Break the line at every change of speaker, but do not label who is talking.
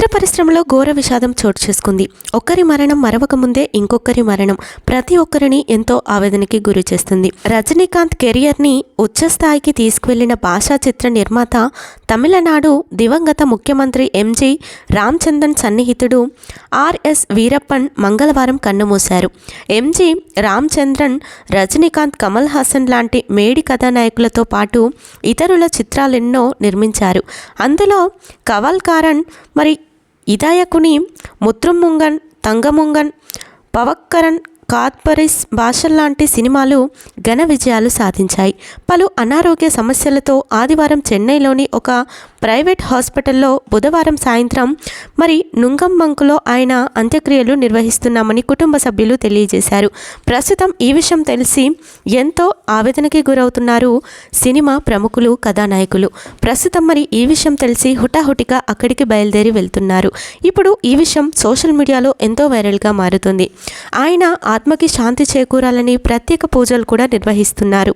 చిత్ర పరిశ్రమలో ఘోర విషాదం చోటు చేసుకుంది. ఒక్కరి మరణం మరవక ముందే ఇంకొకరి మరణం ప్రతి ఒక్కరిని ఎంతో ఆవేదనకి గురి చేస్తుంది. రజనీకాంత్ కెరియర్ని ఉచ్చస్థాయికి తీసుకువెళ్ళిన భాషా చిత్ర నిర్మాత తమిళనాడు దివంగత ముఖ్యమంత్రి ఎంజీ రామచందన్ సన్నిహితుడు ఆర్ఎస్ వీరప్పన్ మంగళవారం కన్నుమూశారు. ఎంజీ రామచంద్రన్ రజనీకాంత్ కమల్ హాసన్ లాంటి మేడి కథానాయకులతో పాటు ఇతరుల చిత్రాలెన్నో నిర్మించారు. అందులో కవల్కారన్ మరి இதாயகுனி முத்ருமுங்கன் தங்கமுங்கன் பவக்கரன் కార్పొరేస్ భాషల్లాంటి సినిమాలు ఘన విజయాలు సాధించాయి. పలు అనారోగ్య సమస్యలతో ఆదివారం చెన్నైలోని ఒక ప్రైవేట్ హాస్పిటల్లో బుధవారం సాయంత్రం మరి నుంగంబంకులో ఆయన అంత్యక్రియలు నిర్వహిస్తున్నామని కుటుంబ సభ్యులు తెలియజేశారు. ప్రస్తుతం ఈ విషయం తెలిసి ఎంతో ఆవేదనకి గురవుతున్నారు సినిమా ప్రముఖులు కథానాయకులు. ప్రస్తుతం మరి ఈ విషయం తెలిసి హుటాహుటిగా అక్కడికి బయలుదేరి వెళ్తున్నారు. ఇప్పుడు ఈ విషయం సోషల్ మీడియాలో ఎంతో వైరల్గా మారుతుంది. ఆయన ఆత్మకి శాంతి చేకూరాలని ప్రత్యేక పూజలు కూడా నిర్వహిస్తున్నారు.